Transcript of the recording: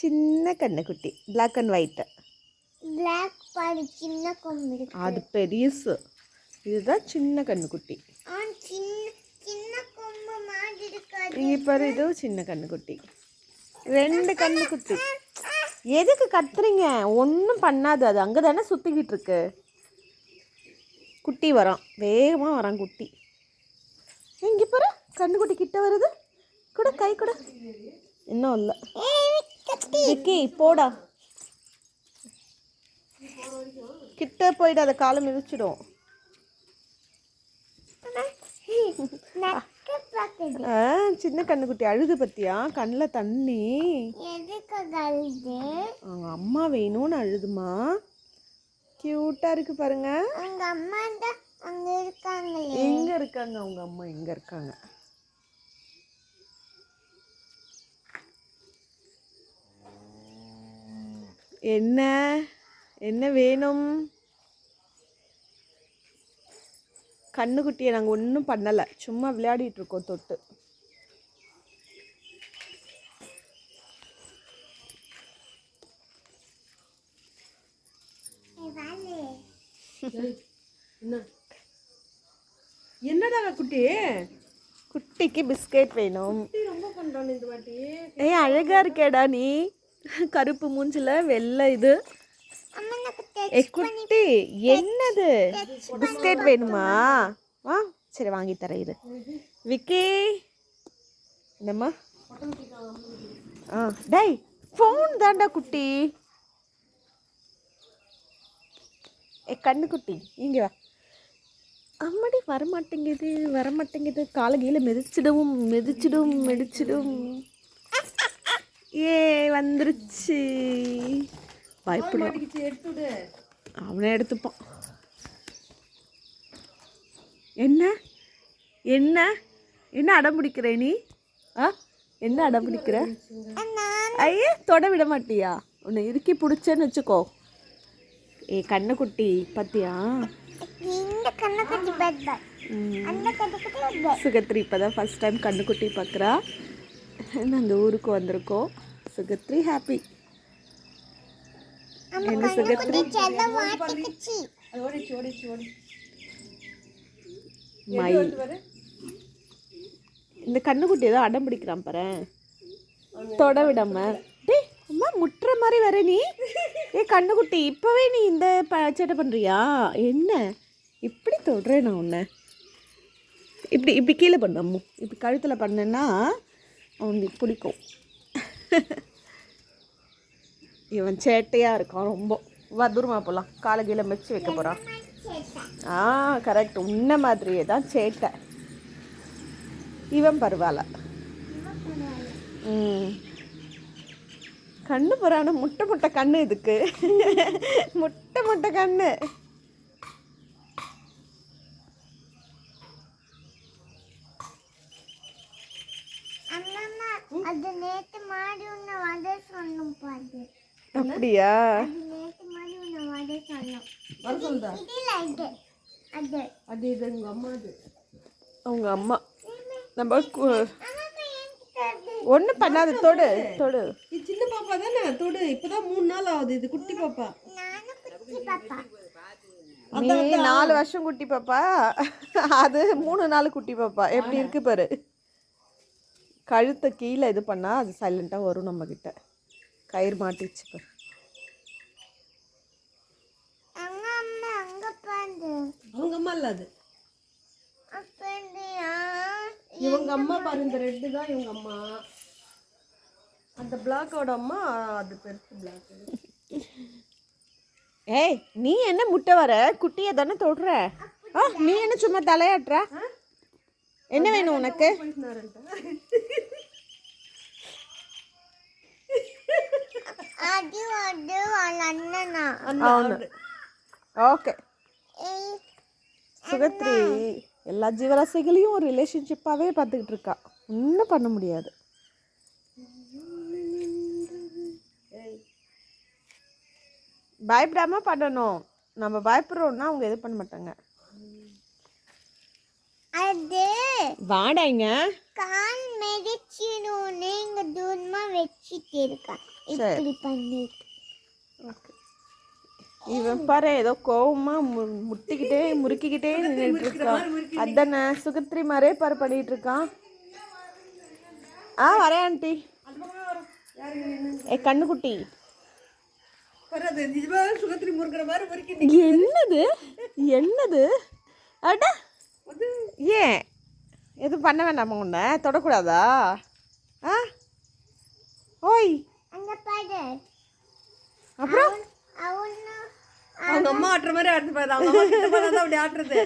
சின்ன கண்ணுக்குட்டி black and white black பாரு சின்ன கொம்பு அது பெரியசு இதுதான் சின்ன கண்ணுக்குட்டி இங்கே பாரு இது சின்ன கண்ணுக்குட்டி ரெண்டு கண்ணுக்குட்டி எதுக்கு கத்துறீங்க? ஒன்றும் பண்ணாது. அது அங்கே தானே சுற்றிக்கிட்டு இருக்கு. குட்டி வரான். வேகமாக வரான் குட்டி. இங்கே பாரு கண்ணுக்குட்டி கிட்ட வருது. கூட கை கூட. இன்னும் இல்லை. விக்கி போடா. கிட்ட போயிட்டு அதை காலை மிதிச்சிடும். சின்ன கண்ணுக்குட்டி அழுது பத்தியா? கண்ணில் தண்ணி. அவங்க அம்மா வேணும்னு அழுதுமா. க்யூட்டாக இருக்கு பாருங்க. உங்க அம்மா அங்க இருக்காங்களே. எங்க இருக்காங்க அவங்க அம்மா எங்க இருக்காங்க? என்ன? என்ன வேணும்? கண்ணுக்குட்டியை நாங்கள் ஒன்றும் பண்ணலை. சும்மா விளையாடிட்டு இருக்கோம் தொட்டு. என்னடா குட்டி? குட்டிக்கு பிஸ்கெட் வேணும். குட்டி ரொம்ப பண்றான் இந்த வாட்டி. ஏய் அழகா இருக்கேடா நீ. கருப்பு மூஞ்சில வெள்ளை இது. ஏ குட்டி என்னது? பிஸ்கெட் வேணுமா? வா சரி வாங்கி தரேன் இரு. விக்கி என்னம்மா? ஆ டேய் ஃபோன் தான்டா குட்டி. ஏ கண்ணு குட்டி இங்கே வா. அம்மாடி வரமாட்டேங்குது வரமாட்டேங்குது. காலை கீழே மிதிச்சிடும் மிதிச்சிடும் மிதிச்சிடும். ஏ வந்துருச்சு. எடுத்துடு. அவனே எடுத்துப்பான். என்ன? என்ன? என்ன அடம் பிடிக்கிற நீ? ஆ? என்ன அடம் பிடிக்கிற? ஐயே தொட விட மாட்டியா? உன்னை இறுக்கி பிடிச்சேன்னு வச்சுக்கோ. ஏ கண்ணுக்குட்டி பார்த்தியா. சுகத்ரி இப்போ தான் ஃபஸ்ட் டைம் கண்ணுக்குட்டி பார்க்குறா நாங்கள் ஊருக்கு வந்திருக்கோம். சுகத்ரி ஹாப்பி என்ன சுகத்ரி? மயில் இந்த கண்ணுக்குட்டி ஏதோ அடம் பிடிக்கிறான் பாரு. தொட விடாம. டேய் அம்மா முட்டுற மாதிரி வர நீ. ஏ கண்ணுக்குட்டி இப்போவே நீ இந்த சேட்டை பண்ணுறியா என்ன? இப்படி தொடுறேன் நான் உன்னை. இப்படி இப்படி கீழே பண்ணு அம்மு. இப்படி கழுத்தில் பண்ணேன்னா அவனுக்கு பிடிக்கும். இவன் சேட்டையாக இருக்கான் ரொம்ப. வா தூரமா போகலாம் காலை கீழே வைக்க போகிறான் ஆ கரெக்ட் உன்ன மாதிரியே தான் சேட்டை. இவன் பரவாயில்ல. ம். கண்ணு போகிறான முட்டை முட்டை கண்ணு இதுக்கு. முட்டை முட்டை கண்ணு. அது நேத்து மாடி உன்னை வத சொன்னோம் பாரு. அப்படியா? அது நேத்து மாடி உன்னை வத சொன்னோம். வர சொல்லுதா இது இல்ல இது. அது. அது இது உங்க அம்மா அது. அவங்க அம்மா. நம்ம ஒன்றும் பண்ணாது தொடு தொடு. இது சின்ன பாப்பா தானே தொடு. இப்பதான் மூணு நாள் ஆகுது இது குட்டி பாப்பா. நானும் குட்டி பாப்பா. நீ நாலு வருஷம் குட்டி பாப்பா. அது மூணு நாள் குட்டி பாப்பா. எப்படி இருக்கு பாரு. கழுத்தை கீழே இது பண்ணா அது சைலண்ட்டாக வரும் நம்ம கிட்ட கயிறு மாட்டிச்சு பாரு அங்க அம்மா அங்க பாரு. அவங்க அம்மா இல்ல அது? இவங்க அம்மா பாரு இந்த ரெட்டு தான் இவங்க அம்மா. அந்த பிளாக்கோட அம்மா அது பெருசு பிளாக் ஏய் நீ என்ன முட்டை வர? குட்டியை தானே தொடுற? ஆ நீ என்ன சும்மா தலையாட்டுற? என்ன வேணும் உனக்கு? ఓకే சுகத்ரி எல்லா ஜீவராசிகளையும் ஒரு ரிலேஷன்ஷிப்பாகவே பார்த்துக்கிட்டு இருக்கா. ஒன்றும் பண்ண முடியாது. பயப்படாமல் பண்ணணும். நம்ம பயப்படுறோன்னா அவங்க எது பண்ண மாட்டாங்க. அது வாடாங்க கால் மிதிச்சிடும். நீங்க தூரமா வச்சுட்டு இருக்கான் இப்படி பண்ணிட்டு ஓகே. இவன் பாரு ஏதோ கோவமா மு முட்டிக்கிட்டே முறுக்கிக்கிட்டே நின்றுட்டு இருக்கான் அதானே சுகத்ரி மாதிரியே பாரு பண்ணிட்டு இருக்கான் ஆ வரேன் ஆண்டி. ஏ கண்ணுக்குட்டி. என்னது? என்னது? அட. ஏன் எதுவும் பண்ண வேண்டாமா உன்னை? தொடக்கூடாதா? ஆ? ஓய். அங்க பாரு. அப்புறம்? அவனு அவங்க அம்மா ஆட்டுற மாதிரி ஆட்டு பாரு. அவங்க அம்மா கிட்ட அப்படி ஆட்டுறது.